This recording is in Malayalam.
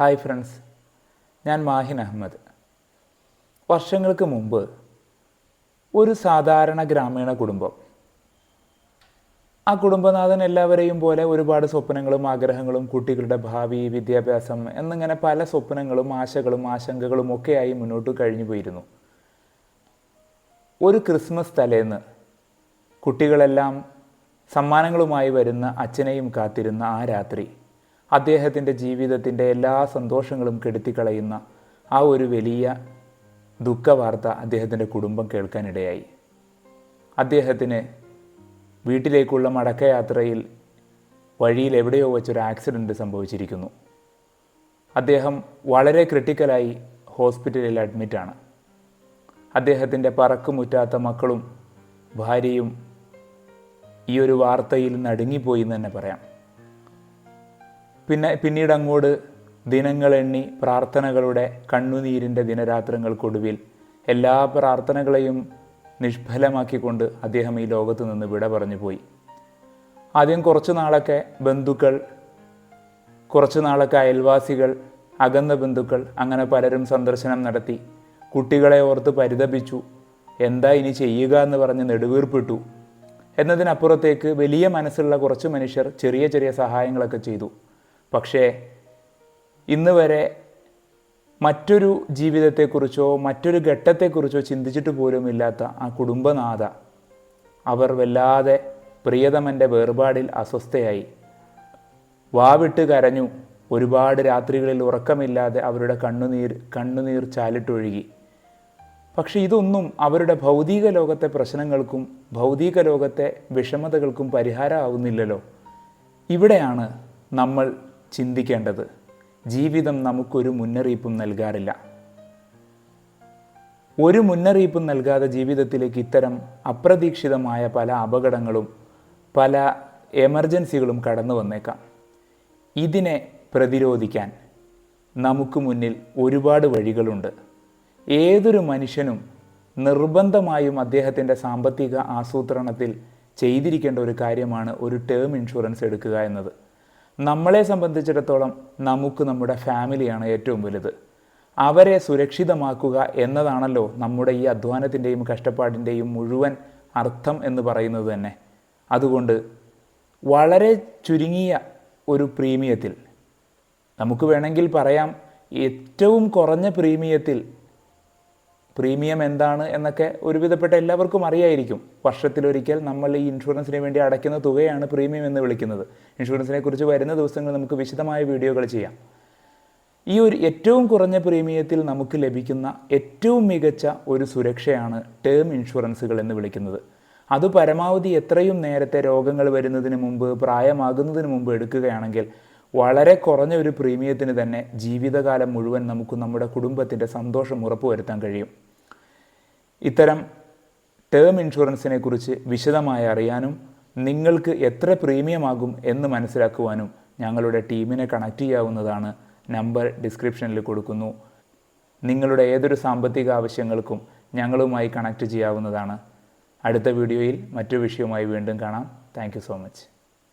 ഹായ് ഫ്രണ്ട്സ് ഞാൻ മാഹിൻ അഹമ്മദ്. വർഷങ്ങൾക്ക് മുമ്പ് ഒരു സാധാരണ ഗ്രാമീണ കുടുംബം. ആ കുടുംബനാഥൻ എല്ലാവരെയും പോലെ ഒരുപാട് സ്വപ്നങ്ങളും ആഗ്രഹങ്ങളും കുട്ടികളുടെ ഭാവി വിദ്യാഭ്യാസം എന്നിങ്ങനെ പല സ്വപ്നങ്ങളും ആശകളും ആശങ്കകളും ഒക്കെയായി മുന്നോട്ട് കഴിഞ്ഞു പോയിരുന്നു. ഒരു ക്രിസ്മസ് തലേന്ന് കുട്ടികളെല്ലാം സമ്മാനങ്ങളുമായി വരുന്ന അച്ഛനെയും കാത്തിരുന്ന ആ രാത്രി അദ്ദേഹത്തിന്റെ ജീവിതത്തിന്റെ എല്ലാ സന്തോഷങ്ങളും കെടുത്തിക്കളയുന്ന ആ ഒരു വലിയ ദുഃഖവാർത്ത അദ്ദേഹത്തിന്റെ കുടുംബം കേൾക്കാനിടയായി. അദ്ദേഹത്തിന് വീട്ടിലേക്കുള്ള മടക്കയാത്രയിൽ വഴിയിൽ എവിടെയോ വെച്ചൊരു ആക്സിഡന്റ് സംഭവിച്ചിരിക്കുന്നു. അദ്ദേഹം വളരെ ക്രിട്ടിക്കലായി ഹോസ്പിറ്റലിൽ അഡ്മിറ്റാണ്. അദ്ദേഹത്തിന്റെ പറക്കുമുറ്റാത്ത മക്കളും ഭാര്യയും ഈ ഒരു വാർത്തയിൽ നടുങ്ങിപ്പോയി എന്ന് തന്നെ പറയാം. പിന്നെ പിന്നീട് അങ്ങോട്ട് ദിനങ്ങൾ എണ്ണി പ്രാർത്ഥനകളുടെ കണ്ണുനീരിന്റെ ദിനരാത്രങ്ങൾക്കൊടുവിൽ എല്ലാ പ്രാർത്ഥനകളെയും നിഷ്ഫലമാക്കിക്കൊണ്ട് അദ്ദേഹം ഈ ലോകത്ത് നിന്ന് വിട പറഞ്ഞു പോയി. ആദ്യം കുറച്ച് നാളൊക്കെ ബന്ധുക്കൾ കുറച്ച് നാളൊക്കെ അയൽവാസികൾ അകന്ന ബന്ധുക്കൾ അങ്ങനെ പലരും സന്ദർശനം നടത്തി. കുട്ടികളെ ഓർത്ത് പരിതപിച്ചു. എന്താ ഇനി ചെയ്യുക എന്ന് പറഞ്ഞ് നെടുവീർപ്പിട്ടു. എന്നതിനപ്പുറത്തേക്ക് വലിയ മനസ്സുള്ള കുറച്ച് മനുഷ്യർ ചെറിയ ചെറിയ സഹായങ്ങളൊക്കെ ചെയ്തു. പക്ഷേ ഇന്ന് വരെ മറ്റൊരു ജീവിതത്തെക്കുറിച്ചോ മറ്റൊരു ഘട്ടത്തെക്കുറിച്ചോ ചിന്തിച്ചിട്ട് പോലും ഇല്ലാത്ത ആ കുടുംബനാഥ അവർ വല്ലാതെ പ്രിയതമന്റെ വേർപാടിൽ അസ്വസ്ഥയായി. വാവിട്ട് കരഞ്ഞു. ഒരുപാട് രാത്രികളിൽ ഉറക്കമില്ലാതെ അവരുടെ കണ്ണുനീർ കണ്ണുനീർ ചാലിട്ടൊഴുകി. പക്ഷെ ഇതൊന്നും അവരുടെ ഭൗതിക ലോകത്തെ പ്രശ്നങ്ങൾക്കും ഭൗതിക ലോകത്തെ വിഷമതകൾക്കും പരിഹാരമാവുന്നില്ലല്ലോ. ഇവിടെയാണ് നമ്മൾ ചിന്തിക്കേണ്ടത്. ജീവിതം നമുക്കൊരു മുന്നറിയിപ്പും നൽകാറില്ല. ഒരു മുന്നറിയിപ്പും നൽകാതെ ജീവിതത്തിലേക്ക് ഇത്തരം അപ്രതീക്ഷിതമായ പല അപകടങ്ങളും പല എമർജൻസികളും കടന്നു വന്നേക്കാം. ഇതിനെ പ്രതിരോധിക്കാൻ നമുക്ക് മുന്നിൽ ഒരുപാട് വഴികളുണ്ട്. ഏതൊരു മനുഷ്യനും നിർബന്ധമായും അദ്ദേഹത്തിന്റെ സാമ്പത്തിക ആസൂത്രണത്തിൽ ചെയ്തിരിക്കേണ്ട ഒരു കാര്യമാണ് ഒരു ടേം ഇൻഷുറൻസ് എടുക്കുക എന്നത്. നമ്മളെ സംബന്ധിച്ചിടത്തോളം നമുക്ക് നമ്മുടെ ഫാമിലിയാണ് ഏറ്റവും വലുത്. അവരെ സുരക്ഷിതമാക്കുക എന്നതാണല്ലോ നമ്മുടെ ഈ അധ്വാനത്തിന്റെയും കഷ്ടപ്പാടിന്റെയും മുഴുവൻ അർത്ഥം എന്ന് പറയുന്നത് തന്നെ. അതുകൊണ്ട് വളരെ ചുരുങ്ങിയ ഒരു പ്രീമിയത്തിൽ നമുക്ക് വേണമെങ്കിൽ പറയാം ഏറ്റവും കുറഞ്ഞ പ്രീമിയത്തിൽ പ്രീമിയം എന്താണ് എന്നൊക്കെ ഒരുവിധപ്പെട്ട എല്ലാവർക്കും അറിയായിരിക്കും. വർഷത്തിലൊരിക്കൽ നമ്മൾ ഈ ഇൻഷുറൻസിന് വേണ്ടി അടയ്ക്കുന്ന തുകയാണ് പ്രീമിയം എന്ന് വിളിക്കുന്നത്. ഇൻഷുറൻസിനെ കുറിച്ച് വരുന്ന ദിവസങ്ങളിൽ നമുക്ക് വിശദമായ വീഡിയോകൾ ചെയ്യാം. ഈ ഒരു ഏറ്റവും കുറഞ്ഞ പ്രീമിയത്തിൽ നമുക്ക് ലഭിക്കുന്ന ഏറ്റവും മികച്ച ഒരു സുരക്ഷയാണ് ടേം ഇൻഷുറൻസുകൾ എന്ന് വിളിക്കുന്നത്. അത് പരമാവധി എത്രയും നേരത്തെ രോഗങ്ങൾ വരുന്നതിന് മുമ്പ് പ്രായമാകുന്നതിന് മുമ്പ് എടുക്കുകയാണെങ്കിൽ വളരെ കുറഞ്ഞ ഒരു പ്രീമിയത്തിന് തന്നെ ജീവിതകാലം മുഴുവൻ നമുക്ക് നമ്മുടെ കുടുംബത്തിന്റെ സന്തോഷം ഉറപ്പുവരുത്താൻ കഴിയും. ഇത്തരം ടേം ഇൻഷുറൻസിനെ കുറിച്ച് വിശദമായി അറിയാനും നിങ്ങൾക്ക് എത്ര പ്രീമിയമാകും എന്ന് മനസ്സിലാക്കുവാനും ഞങ്ങളുടെ ടീമിനെ കണക്ട് ചെയ്യാവുന്നതാണ് നമ്പർ ഡിസ്ക്രിപ്ഷനിൽ കൊടുക്കുന്നു. നിങ്ങളുടെ ഏതൊരു സാമ്പത്തിക ആവശ്യങ്ങൾക്കും ഞങ്ങളുമായി കണക്ട് ചെയ്യാവുന്നതാണ്. അടുത്ത വീഡിയോയിൽ മറ്റു വിഷയവുമായി വീണ്ടും കാണാം. Thank so much